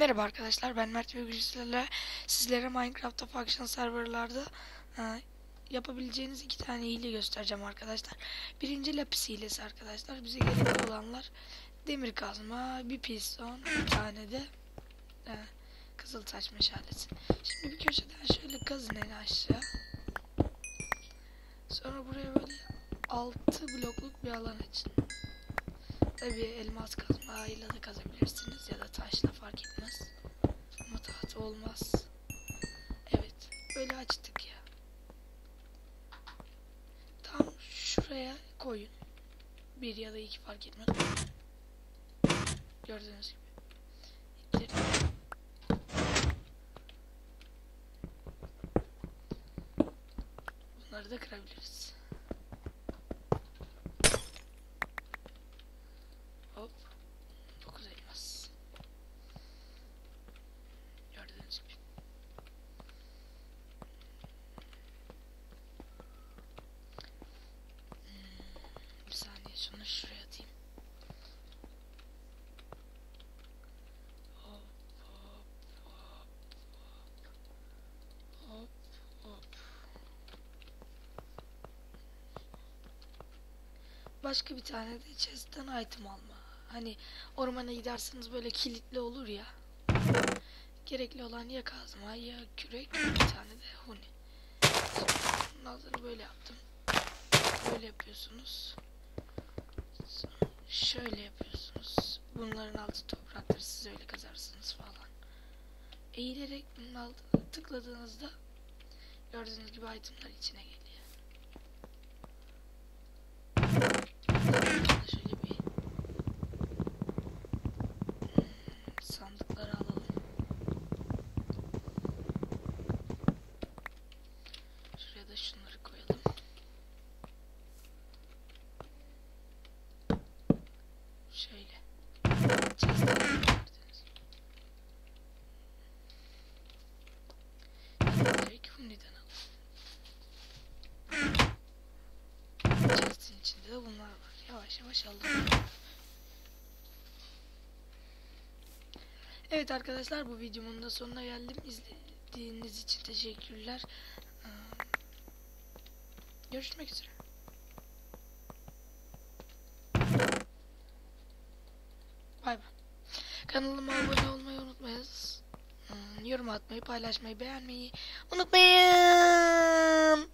Merhaba arkadaşlar ben Mert ve Güçlülerle sizlere Minecraft'ta faction serverlarda e, yapabileceğiniz iki tane hile göstereceğim arkadaşlar. Birinci lapis hilesi arkadaşlar. Bize gerekli olanlar demir kazma, bir piston, bir tane de e, kızıl taş meşalesi. Şimdi bir köşeden şöyle kazın en aşağı. Sonra buraya böyle 6 blokluk bir alan açın. Tabii elmas kazmayla da kazabilirsiniz ya da taşla fark etmez. Ama tahta olmaz. Evet, böyle açtık ya. Tam şuraya koyun. Bir ya da iki fark etmez. Gördüğünüz gibi. İttirin. Bunları da kırabiliriz. Hop. 9 elmas. Gördüğünüz gibi. Hmm, bir saniye şunu şuraya atayım. Hop hop hop hop hop hop. Başka bir tane de chest'ten item alma. Hani ormana giderseniz böyle kilitli olur ya. Gerekli olan ya kazma ya kürek bir tane de huni. Şimdi bunun altını böyle yaptım. Böyle yapıyorsunuz. Sonra Şöyle yapıyorsunuz. Bunların altı topraktır. Siz öyle kazarsınız falan. Eğilerek bunun altına tıkladığınızda gördüğünüz gibi itemler içine geliyor. Şöyle bir hmm, sandıkları alalım. Şuraya da şunları koyalım. Şöyle. Chest'e gördüğünüz gibi. Huni'den alalım. Chest'in içinde de bunlar var. Yavaş yavaş aldım. Evet arkadaşlar bu videomun da sonuna geldim. İzlediğiniz için teşekkürler. Ee, Görüşmek üzere. Bay bay. Kanalıma abone olmayı unutmayınız. Yorum atmayı, paylaşmayı, beğenmeyi unutmayın.